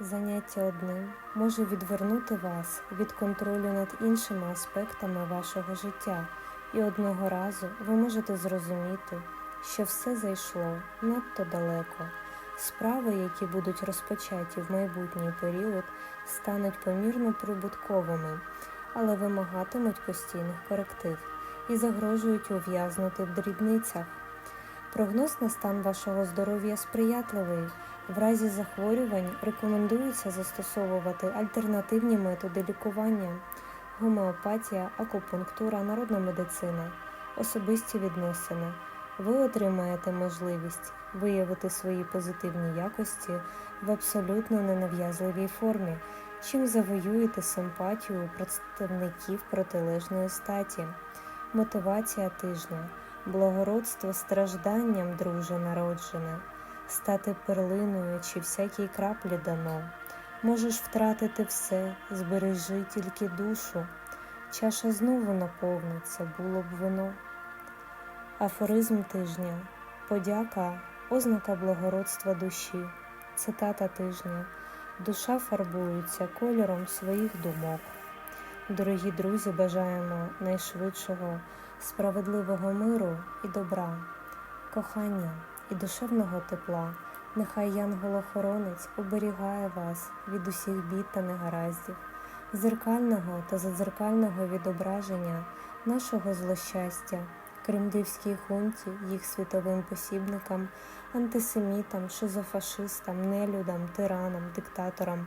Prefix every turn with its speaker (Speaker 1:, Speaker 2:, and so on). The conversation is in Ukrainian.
Speaker 1: Заняття одним може відвернути вас від контролю над іншими аспектами вашого життя, і одного разу ви можете зрозуміти, що все зайшло надто далеко. Справи, які будуть розпочаті в майбутній період, стануть помірно прибутковими, але вимагатимуть постійних коректив і загрожують ув'язнути в дрібницях. Прогноз на стан вашого здоров'я сприятливий. В разі захворювань рекомендується застосовувати альтернативні методи лікування: гомеопатія, акупунктура, народна медицина, особисті відносини. Ви отримаєте можливість виявити свої позитивні якості в абсолютно ненав'язливій формі, чим завоюєте симпатію представників протилежної статі. Мотивація тижня, благородство стражданням, друже народжене, стати перлиною чи всякій краплі дано. Можеш втратити все, збережи тільки душу. Чаша знову наповниться, було б вино. Афоризм тижня. Подяка ознака благородства душі. Цитата тижня. Душа фарбується кольором своїх думок. Дорогі друзі, бажаємо найшвидшого, справедливого миру і добра, кохання і душевного тепла. Нехай янгол-охоронець оберігає вас від усіх бід та негараздів, зеркального та задзеркального відображення нашого злощастя, кремлівській хунті, їх світовим посібникам, антисемітам, шизофашистам, нелюдам, тиранам, диктаторам,